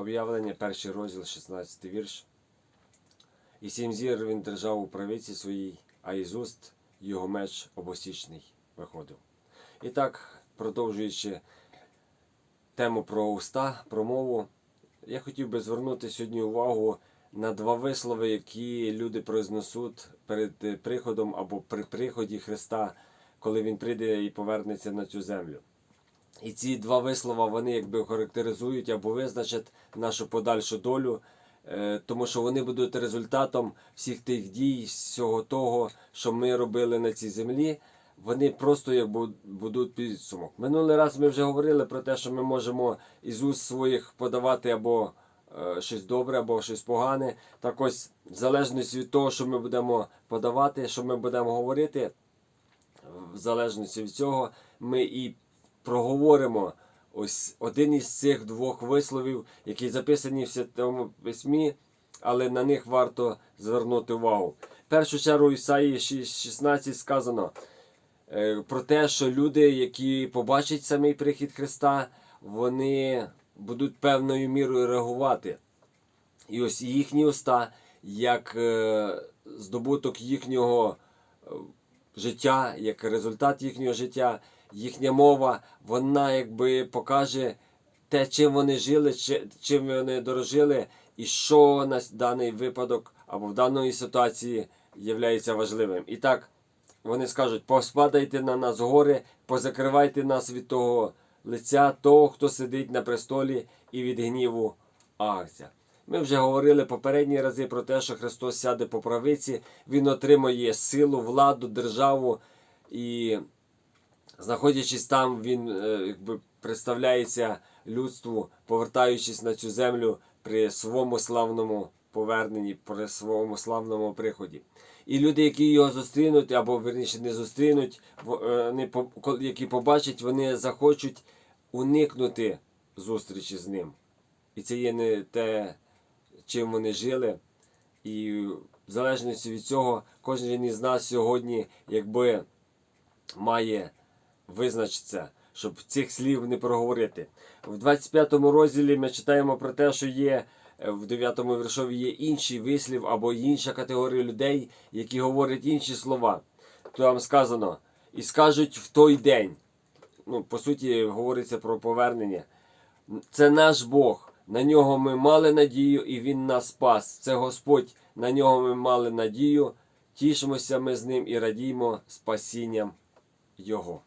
Об'явлення, перший розділ, 16 вірш. І сім зір він держав у правиці своїй, а із уст його меч обосічний виходив. І так, продовжуючи тему про уста, про мову, я хотів би звернути сьогодні увагу на два вислови, які люди произнесуть перед приходом або при приході Христа, коли Він прийде і повернеться на цю землю. І ці два вислова вони якби характеризують або визначать нашу подальшу долю, е, тому що вони будуть результатом всіх тих дій, всього того, що ми робили на цій землі. Вони просто як будуть підсумок. Минулий раз ми вже говорили про те, що ми можемо із уст своїх подавати або е, щось добре, або щось погане. Так ось, в залежності від того, що ми будемо подавати, що ми будемо говорити, в залежності від цього, ми і проговоримо ось один із цих двох висловів, які записані в Святому Письмі, але на них варто звернути увагу. В першу чергу Ісаї 6.16 сказано е, про те, що люди, які побачать самий прихід Христа, вони будуть певною мірою реагувати. І ось їхні уста, як е, здобуток їхнього е, життя, як результат їхнього життя, їхня мова, вона якби покаже те, чим вони жили, чим вони дорожили, і що на даний випадок або в даної ситуації є важливим. І так, вони скажуть: поспадайте на нас гори, позакривайте нас від того лиця, того, хто сидить на престолі, і від гніву Агця. Ми вже говорили попередні рази про те, що Христос сяде по правиці, Він отримує силу, владу, державу і знаходячись там, він е, якби представляється людству, повертаючись на цю землю при своєму славному поверненні, при своєму славному приході. І люди, які його зустрінуть, або верніше не зустрінуть, е, які побачать, вони захочуть уникнути зустрічі з ним. І це є не те, чим вони жили. І в залежності від цього, кожен із нас сьогодні, якби має визначитися, щоб цих слів не проговорити. В 25 розділі ми читаємо про те, що є е, в 9 віршові є інший вислів або інша категорія людей, які говорять інші слова. Там сказано, і скажуть в той день. Ну, по суті, говориться про повернення. Це наш Бог. На нього ми мали надію, і Він нас спас. Це Господь, на нього ми мали надію. Тішимося ми з ним і радіємо спасінням Його.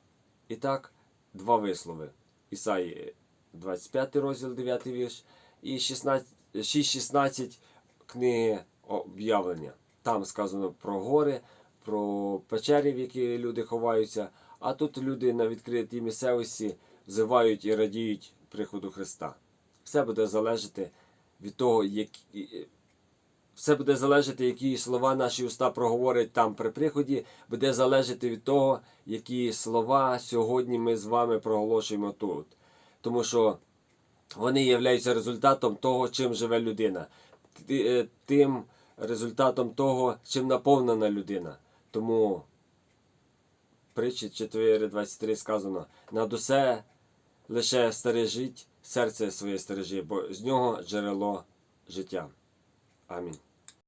І так, два вислови. Ісаї 25 розділ, 9 вірш, і 16 6.16 книги об'явлення. Там сказано про гори, про печері, в які люди ховаються, а тут люди на відкритій місцевості взивають і радіють приходу Христа. Все буде залежати від того, які. Все буде залежати, які слова наші уста проговорять там при приході, буде залежати від того, які слова сьогодні ми з вами проголошуємо тут. Тому що вони являються результатом того, чим живе людина, е, тим результатом того, чим наповнена людина. Тому притчі 4.23 сказано: над усе лише стережіть серце своє стережи, бо з нього джерело життя. 아멘.